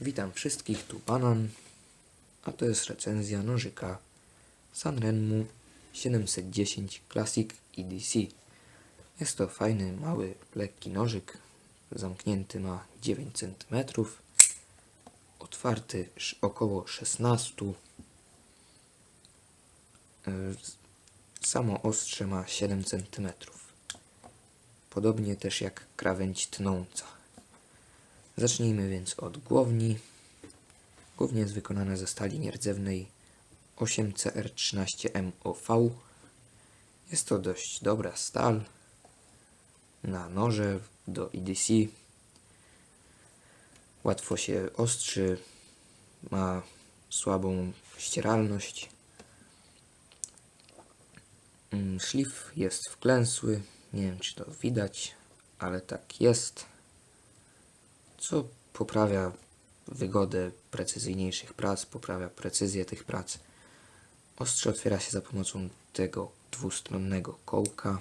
Witam wszystkich, tu Banan, a to jest recenzja nożyka Sanrenmu 710 Classic EDC. Jest to fajny, mały, lekki nożyk, zamknięty ma 9 cm, otwarty około 16 Y, Samo ostrze ma 7 cm. Podobnie też jak krawędź tnąca. Zacznijmy więc od głowni. Głównie jest wykonana ze stali nierdzewnej 8CR13MOV. Jest to dość dobra stal na noże do EDC. Łatwo się ostrzy, ma słabą ścieralność. Mm, Szlif jest wklęsły, nie wiem czy to widać, ale tak jest co poprawia wygodę precyzyjniejszych prac, poprawia precyzję tych prac. Ostrze otwiera się za pomocą tego dwustronnego kołka.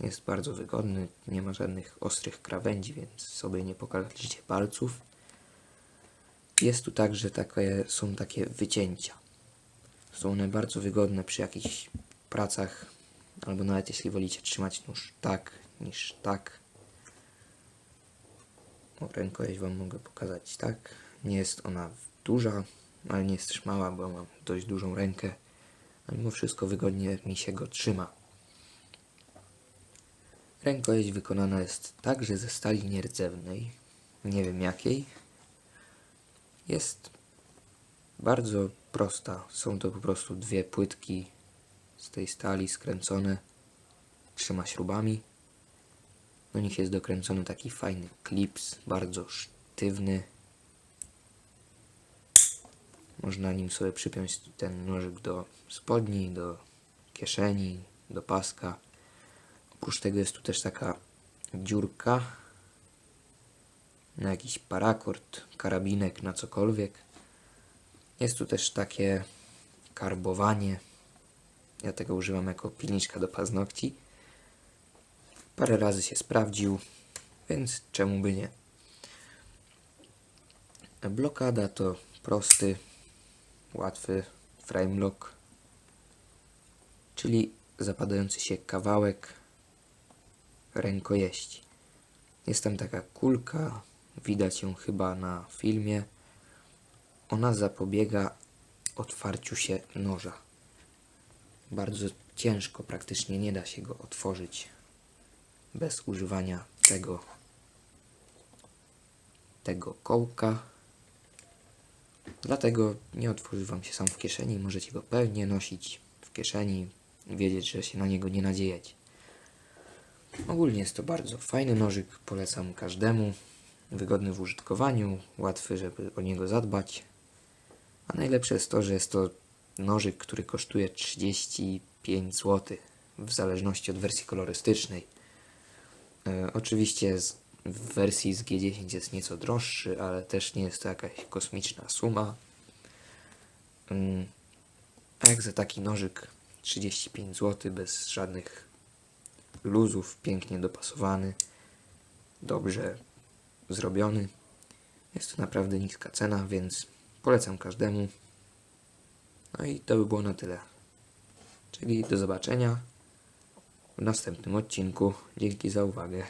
Jest bardzo wygodny, nie ma żadnych ostrych krawędzi, więc sobie nie pokażecie palców. Jest tu także takie, są takie wycięcia. Są one bardzo wygodne przy jakichś pracach, albo nawet jeśli wolicie trzymać nóż tak niż tak. Rękojeść Wam mogę pokazać tak. Nie jest ona duża, ale nie jest też mała, bo mam dość dużą rękę. A mimo wszystko wygodnie mi się go trzyma. Rękojeść wykonana jest także ze stali nierdzewnej. Nie wiem jakiej. Jest bardzo prosta. Są to po prostu dwie płytki z tej stali skręcone trzema śrubami. Do nich jest dokręcony taki fajny klips, bardzo sztywny. Można nim sobie przypiąć ten nożyk do spodni, do kieszeni, do paska. Oprócz tego jest tu też taka dziurka na jakiś parakord, karabinek, na cokolwiek. Jest tu też takie karbowanie. Ja tego używam jako pilniczka do paznokci. Parę razy się sprawdził, więc czemu by nie. Blokada to prosty, łatwy frame lock, czyli zapadający się kawałek rękojeści. Jest tam taka kulka, widać ją chyba na filmie. Ona zapobiega otwarciu się noża. Bardzo ciężko, praktycznie nie da się go otworzyć bez używania tego tego kołka. Dlatego nie otworzy Wam się sam w kieszeni. Możecie go pewnie nosić w kieszeni wiedzieć, że się na niego nie nadziejecie. Ogólnie jest to bardzo fajny nożyk, polecam każdemu. Wygodny w użytkowaniu, łatwy, żeby o niego zadbać. A najlepsze jest to, że jest to nożyk, który kosztuje 35 zł, w zależności od wersji kolorystycznej. E, oczywiście w wersji z G10 jest nieco droższy, ale też nie jest to jakaś kosmiczna suma. Mm, a jak za taki nożyk 35 zł bez żadnych luzów, pięknie dopasowany, dobrze zrobiony. Jest to naprawdę niska cena, więc polecam każdemu. No i to by było na tyle. Czyli do zobaczenia w następnym odcinku. Dzięki za uwagę.